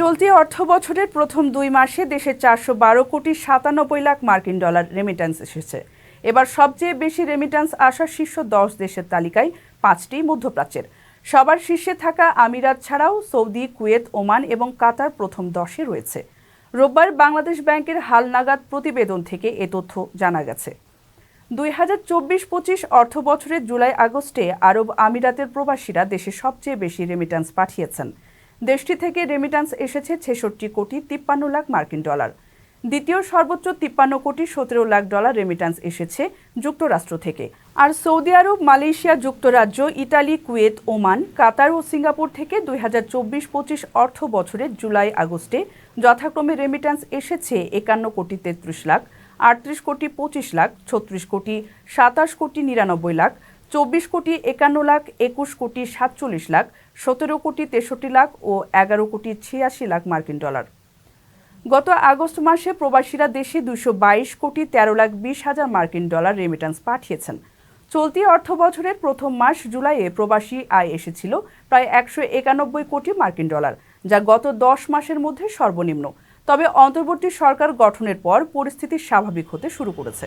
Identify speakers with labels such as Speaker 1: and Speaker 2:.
Speaker 1: চলতি অর্থ বছরের প্রথম দুই মাসে দেশে চারশো বারো কোটি সাতানব্বই লাখ মার্কিন ডলার রেমিট্যান্স এসেছে। এবার সবচেয়ে বেশি রেমিট্যান্স আসা শীর্ষ দশ দেশের তালিকায় পাঁচটি মধ্যপ্রাচ্যের। সবার শীর্ষে থাকা আমিরাত ছাড়াও সৌদি, কুয়েত, ওমান এবং কাতার প্রথম দশে রয়েছে। রোববার বাংলাদেশ ব্যাংকের হালনাগাদ প্রতিবেদন থেকে এ তথ্য জানা গেছে। দুই হাজার চব্বিশ পঁচিশ অর্থ বছরের জুলাই আগস্টে আরব আমিরাতের প্রবাসীরা দেশে সবচেয়ে বেশি রেমিট্যান্স পাঠিয়েছেন। দেশটি থেকে রেমিট্যান্স এসেছে ছেষট্টি কোটি তিপ্পান্ন লাখ মার্কিন ডলার। দ্বিতীয় সর্বোচ্চ তিপ্পান্ন কোটি সতেরো লাখ ডলার রেমিট্যান্স এসেছে যুক্তরাষ্ট্র থেকে। আর সৌদি আরব, মালয়েশিয়া, যুক্তরাজ্য, ইতালি, কুয়েত, ওমান, কাতার ও সিঙ্গাপুর থেকে দুই হাজার চব্বিশ পঁচিশ অর্থ বছরের জুলাই আগস্টে যথাক্রমে রেমিট্যান্স এসেছে একান্ন কোটি তেত্রিশ লাখ, আটত্রিশ কোটি পঁচিশ লাখ, ছত্রিশ কোটি সাতাশ কোটি নিরানব্বই লাখ চব্বিশ কোটি একান্ন লাখ, একুশ কোটি সাতচল্লিশ লাখ, সতেরো কোটি তেষট্টি লাখ ও এগারো কোটি ছিয়াশি লাখ মার্কিন ডলার। গত আগস্ট মাসে প্রবাসীরা দেশে দুশো বাইশ কোটি তেরো লাখ বিশ হাজার মার্কিন ডলার রেমিট্যান্স পাঠিয়েছেন। চলতি অর্থ বছরের প্রথম মাস জুলাইয়ে প্রবাসী আয় এসেছিল প্রায় একশো একানব্বই কোটি মার্কিন ডলার, যা গত দশ মাসের মধ্যে সর্বনিম্ন। তবে অন্তর্বর্তী সরকার গঠনের পর পরিস্থিতি স্বাভাবিক হতে শুরু করেছে।